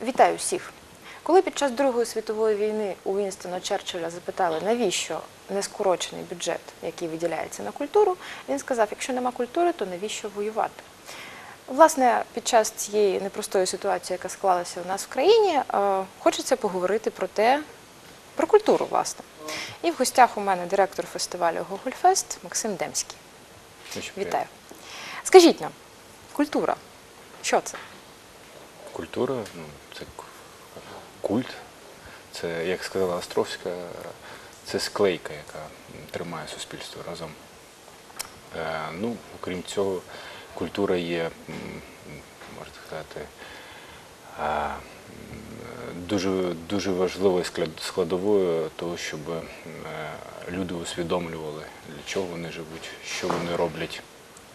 Запитаю всіх. Коли під час Другої світової війни у Вінстона Черчилля запитали, навіщо нескорочений бюджет, який виділяється на культуру, він сказав: якщо нема культури, то навіщо воювати? Власне, під час цієї непростої ситуації, яка склалася у нас в країні, е, хочеться поговорити про те, про культуру, власне. І в гостях у мене директор фестивалю Гогольфест Максим Демський. Вітаю. Скажіть нам, культура, що це? Культура, ну, це культ. Це, як сказала Островська, це склейка, яка тримає суспільство разом. Е, ну, окрім цього, культура є, можна сказати, а, дуже, дуже важливою склад- складовою того, щоб е, люди усвідомлювали, для чого вони живуть, що вони роблять,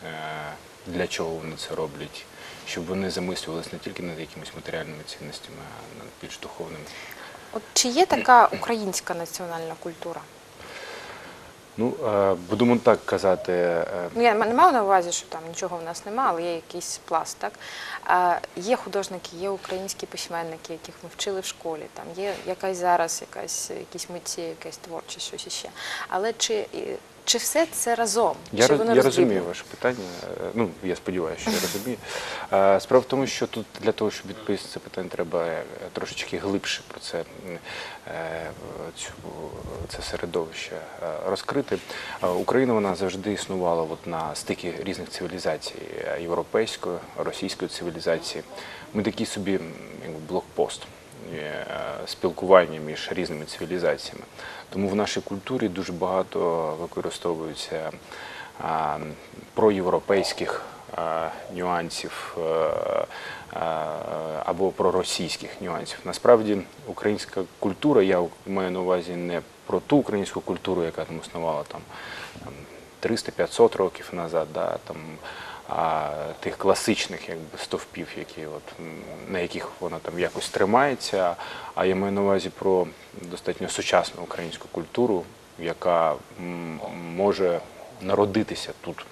е, для чого вони це роблять, щоб вони замислювалися не тільки над якимись матеріальними цінностями, а над більш духовними. От чи є така українська національна культура? Ну, е, будемо так казати, е, Ну, я не маю на увазі, що там нічого в нас немає, але є якийсь пласт. Так? Є художники, є українські письменники, яких ми вчили в школі. Там є якась зараз, якась, якісь митці, якась творчість, щось іще. Але чи, чи все це разом? Я, чи воно я розумію ваше питання. е, Ну, я сподіваюся, що я розумію. Е, Справа в тому, що тут для того, щоб відповісти це питання, треба е, трошечки глибше про це, цю, це середовище розкрити. Україна вона завжди існувала от на стикі різних цивілізацій європейської, російської цивілізації. Ми такий собі блокпост спілкування між різними цивілізаціями. Тому в нашій культурі дуже багато використовується проєвропейських нюансів е, або проросійських нюансів. Насправді українська культура, я маю на увазі не про ту українську культуру, яка там існувала там, там 300-500 років назад, да, там, а, тих класичних якби, стовпів, які от, на яких вона там якось тримається. А я маю на увазі про достатньо сучасну українську культуру, яка може народитися тут.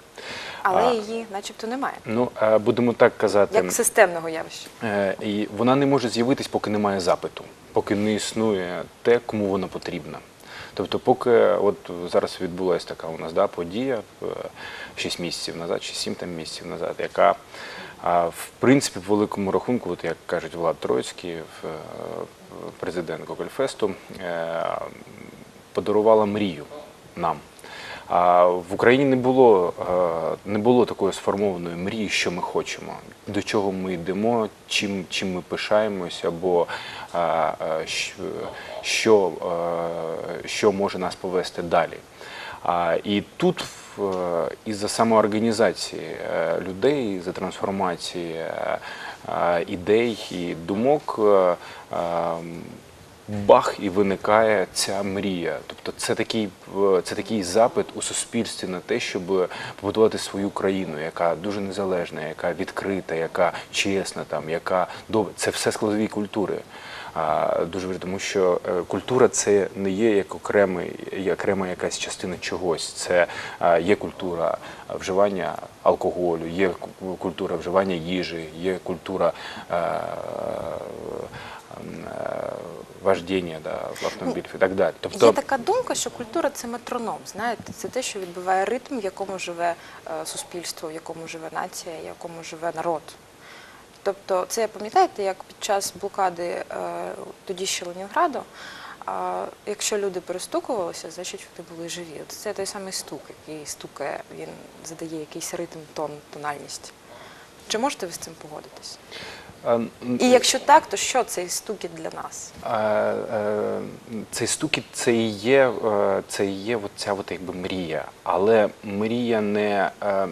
Але А, її начебто немає. Ну, е, будемо так казати. Як системного явища. Е, І вона не може з'явитись, поки немає запиту, поки не існує те, кому вона потрібна. Тобто, поки от зараз відбулася така у нас да, подія е, 6 місяців назад, чи 7 там місяців назад, яка в принципі в великому рахунку, от як кажуть Влад Троїцький, е, президент Гогольфесту, е, подарувала мрію нам. А в Україні не було, е, не було такої сформованої мрії, що ми хочемо, до чого ми йдемо, чим, чим ми пишаємось, або е, е, що, що може нас повести далі. І тут е, із-за самоорганізації людей, із-за трансформації ідей і думок. Бах і виникає ця мрія. Тобто це такий, е, це такий запит у суспільстві на те, щоб побудувати свою країну, яка дуже незалежна, яка відкрита, яка чесна, там, яка добра. Це все складові культури. А, Дуже важливо, тому що е, культура це не є як окремий, окрема якась частина чогось. Це е, є культура вживання алкоголю, є культура вживання їжі, є культура вождіння да, в автомобілів і так далі. Тобто Є така думка, що культура це метроном. Знаєте, це те, що відбиває ритм, в якому живе е, суспільство, в якому живе нація, в якому живе народ. Тобто, це пам'ятаєте, як під час блокади е, тоді ще Ленінграду, а якщо люди перестукувалися, значить вони були живі. От це той самий стук, який стукає, він задає якийсь ритм, тон, тональність. Чи можете ви з цим погодитись? І якщо так, то що цей стукіт для нас? Е, Цей стукіт це і є, е, це і є ця от якби мрія. Але мрія не, е,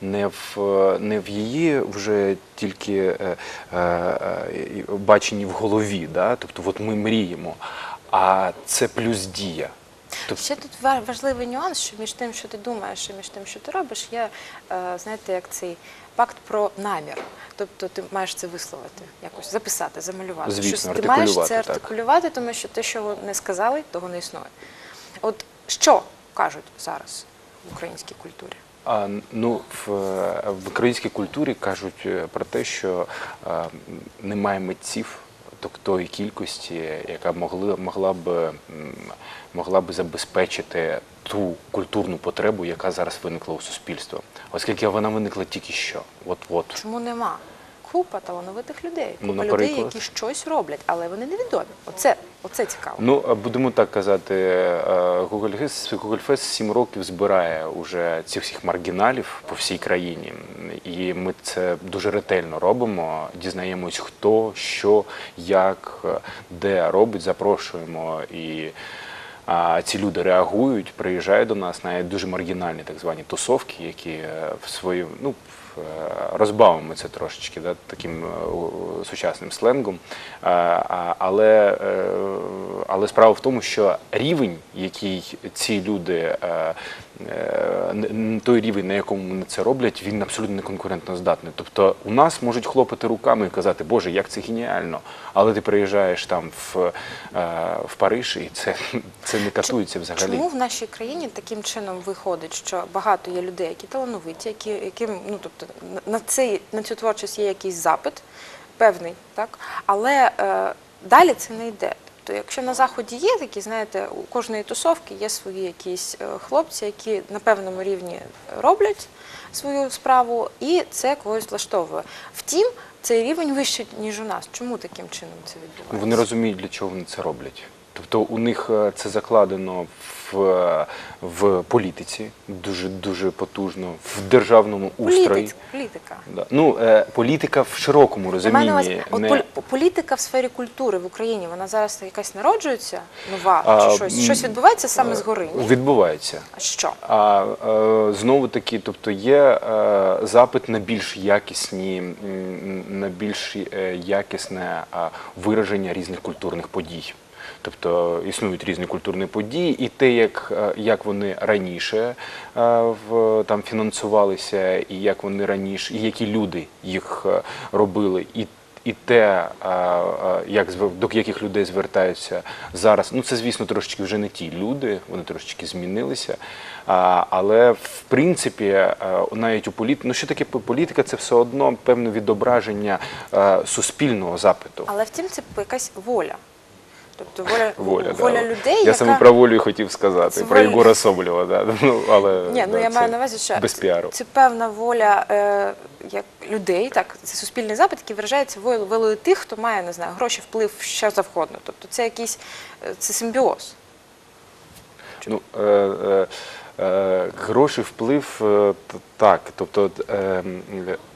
не, в, не в її вже тільки е, баченні в голові. Да? Тобто от ми мріємо, а це плюс дія. Тобто, Ще тут ва- важливий нюанс, що між тим, що ти думаєш, і між тим, що ти робиш, є, е, знаєте, як цей пакт про намір. Тобто ти маєш це висловити, якось записати, замалювати. Звісно, Щось ти маєш це артикулювати, так. тому що те, що не сказали, того не існує. От що кажуть зараз в українській культурі? А, ну, в, в українській культурі кажуть е, про те, що е, немає митців, так- тої кількості, яка могла могла б могла б забезпечити ту культурну потребу, яка зараз виникла у суспільства, оскільки вона виникла тільки що. От от. Чому нема? Купа талановитих людей, Ну, купа людей, які щось роблять, але вони невідомі. Оце, оце цікаво. Ну, будемо так казати, е, Google Fest, Google Fest 7 років збирає уже цих всіх маргіналів по всій країні. І ми це дуже ретельно робимо. Дізнаємось, хто, що, як, е, де робить, запрошуємо. І а, ці люди реагують, приїжджають до нас на дуже маргінальні так звані тусовки, які е, в свою, ну, розбавимо це трошечки, да, таким е, сучасним сленгом. А, але, е, але справа в тому, що рівень, який ці люди, е, е, той рівень, на якому вони це роблять, він абсолютно не конкурентно здатний. Тобто у нас можуть хлопати руками і казати, Боже, як це геніально. Але ти приїжджаєш там в, е, в Париж, і це, це не катується взагалі. Чому в нашій країні таким чином виходить, що багато є людей, які талановиті, які, яким ну тобто на- цей на цю творчість є якийсь запит, певний, так але е, далі це не йде. Тобто, якщо на заході є такі, знаєте, у кожної тусовки є свої якісь е, хлопці, які на певному рівні роблять свою справу, і це когось влаштовує. Втім, цей рівень вищий ніж у нас. Чому таким чином це відбувається? Вони розуміють, для чого вони це роблять. Тобто у них е, це закладено в, е, в політиці дуже дуже потужно, в державному устрої. Політика. Да. Ну, е, політика в широкому розумінні. от не- політика в сфері культури в Україні, вона зараз якась народжується, нова, А, чи щось? Щось відбувається саме е, згори? ні? Відбувається. А що? А е, знову таки, тобто є е, запит на більш якісні, на більш якісне е, вираження різних культурних подій. Тобто існують різні культурні події, і те, як, е, як вони раніше е, в, там фінансувалися, і як вони раніше, і які люди їх е, робили, і і те, як до яких людей звертаються зараз, ну це звісно трошечки вже не ті люди, вони трошечки змінилися. Але в принципі, навіть у політиці, ну що таке політика, це все одно певне відображення суспільного запиту. Але втім, це якась воля. Тобто воля, Воля, воля да. людей, Я яка... саме про волю хотів сказати, Це про воля- Єгора Соболєва, да. ну, але Ні, ну да, я маю на увазі, що без піару. це певна воля е, як людей, так, це суспільний запит, який виражається волею, тих, хто має, не знаю, гроші, вплив, що завгодно. Тобто це якийсь е, це симбіоз. Ну, е, е, гроші, вплив, е, так. Тобто, от, е, м,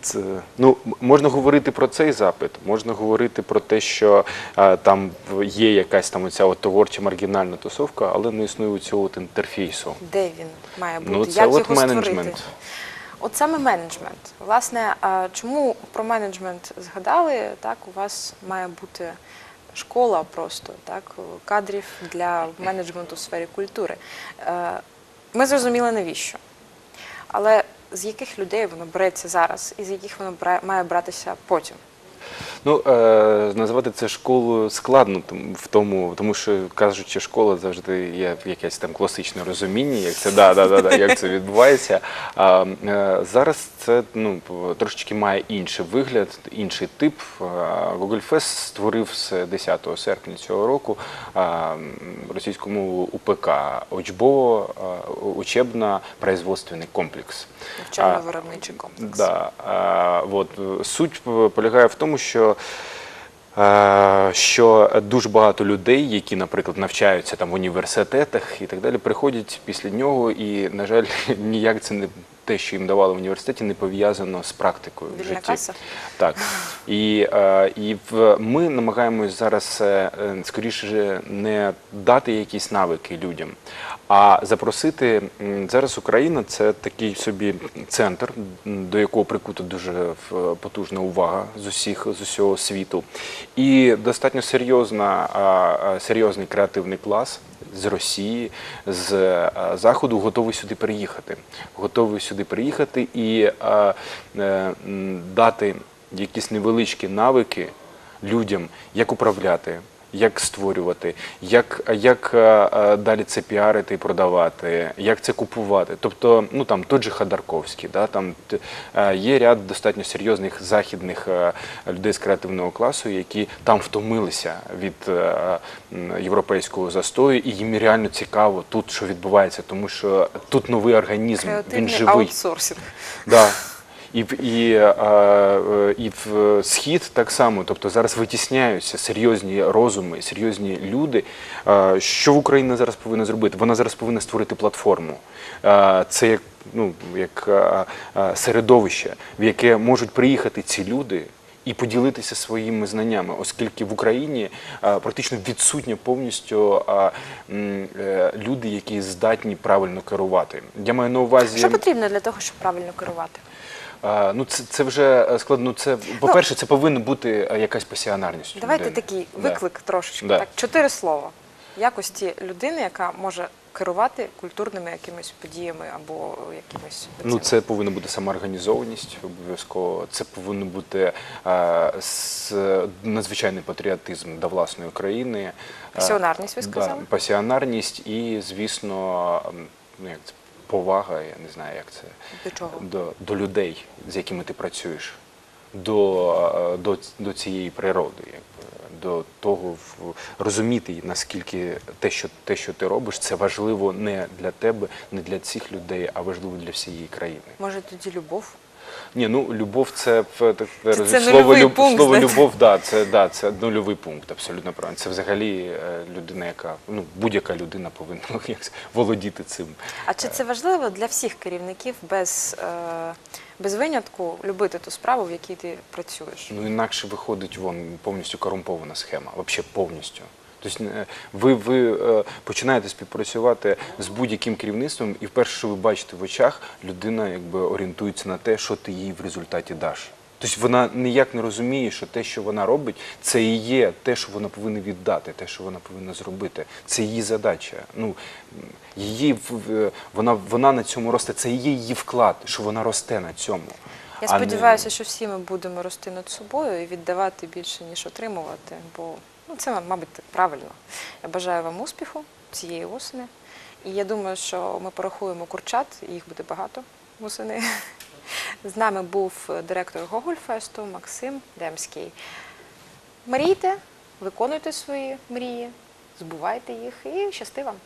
це, ну, можна говорити про цей запит, можна говорити про те, що е, там є якась там оця от творча маргінальна тусовка, але не існує цього от інтерфейсу. Де він має бути? Ну, це як от його менеджмент. створити? От саме менеджмент. Власне, чому про менеджмент згадали? Так, у вас має бути школа просто так, кадрів для менеджменту в сфері культури. Ми зрозуміли навіщо. Але з яких людей воно береться зараз, і з яких воно має братися потім? Ну, е, називати це школою складно, в тому, тому що кажучи, школа завжди є якесь там класичне розуміння, як це да, да, да, да, як це відбувається. А е, зараз це ну трошечки має інший вигляд, інший тип. Google Fest створив з 10 серпня цього року е, російську мову УПК учбово учебно производственний комплекс. Навчально-виробничий комплекс. Да, а, от, суть полягає в тому, що, е, що дуже багато людей, які, наприклад, навчаються там в університетах і так далі, приходять після нього, і, на жаль, ніяк це не те, що їм давали в університеті, не пов'язано з практикою в житті. каса? Так. І, е, і ми намагаємось зараз е, е, скоріше не дати якісь навики людям, а запросити зараз Україна це такий собі центр, до якого прикута дуже потужна увага з усіх з усього світу, і достатньо серйозна, серйозний креативний клас. З Росії, з е, Заходу готовий сюди приїхати. Готовий сюди приїхати і е, дати якісь невеличкі навики людям, як управляти, як створювати, як, як е, е, далі це піарити і продавати, як це купувати. Тобто, ну там той же Ходорковський, да, там е, є ряд достатньо серйозних західних людей з креативного класу, які там втомилися від європейського застою, і їм реально цікаво тут, що відбувається, тому що тут новий організм, він живий. аутсорсинг. Да. І, в- і, е, е, і в схід так само, тобто зараз витісняються серйозні розуми, серйозні люди. Е, Що Україна зараз повинна зробити? Вона зараз повинна створити платформу. Е, Це як, ну, як е, е, середовище, в яке можуть приїхати ці люди. І поділитися своїми знаннями, оскільки в Україні е, практично відсутні повністю е, м, люди, які здатні правильно керувати. Я маю на увазі Що потрібно для того, щоб правильно керувати? А, ну, це, це вже е, складно. Ну, це, по-перше, це повинна бути е, якась пасіонарність. у Давайте людини. такий Да. виклик трошечки. Да. Так, чотири слова. Якості людини, яка може керувати культурними якимись подіями або якимись Ну, це повинна бути самоорганізованість обов'язково. Це повинен бути е, с, надзвичайний патріотизм до власної країни. Е, Пасіонарність, ви сказали? Да, пасіонарність і, звісно, ну, як це, повага, я не знаю, як це. До чого? До, до людей, з якими ти працюєш, до, е, до, до цієї природи, якби, до того в- розуміти, наскільки те, що те, що ти робиш, це важливо не для тебе, не для цих людей, а важливо для всієї країни. Може тоді любов? Ні, ну любов це так, Це слово, люб, пункт, слово знаєте. любов, да, це да, це нульовий пункт, абсолютно правильно. Це взагалі е, людина, яка ну будь-яка людина повинна як володіти цим. А чи це важливо для всіх керівників без, е, без винятку любити ту справу, в якій ти працюєш? Ну інакше виходить вон повністю корумпована схема, взагалі повністю. Тобто е, ви, ви е, починаєте співпрацювати з будь-яким керівництвом, і вперше, що ви бачите в очах, людина якби орієнтується на те, що ти їй в результаті даш. Тобто вона ніяк не розуміє, що те, що вона робить, це і є те, що вона повинна віддати, те, що вона повинна зробити. Це її задача. Ну, її, в- вона, вона на цьому росте, це є її вклад, що вона росте на цьому. Я а не- сподіваюся, що всі ми будемо рости над собою і віддавати більше, ніж отримувати, бо ну, це, мабуть, правильно. Я бажаю вам успіху цієї осені. І я думаю, що ми порахуємо курчат, і їх буде багато восени. З нами був директор Гогольфесту Максим Демський. Мрійте, виконуйте свої мрії, збувайте їх і щасти вам!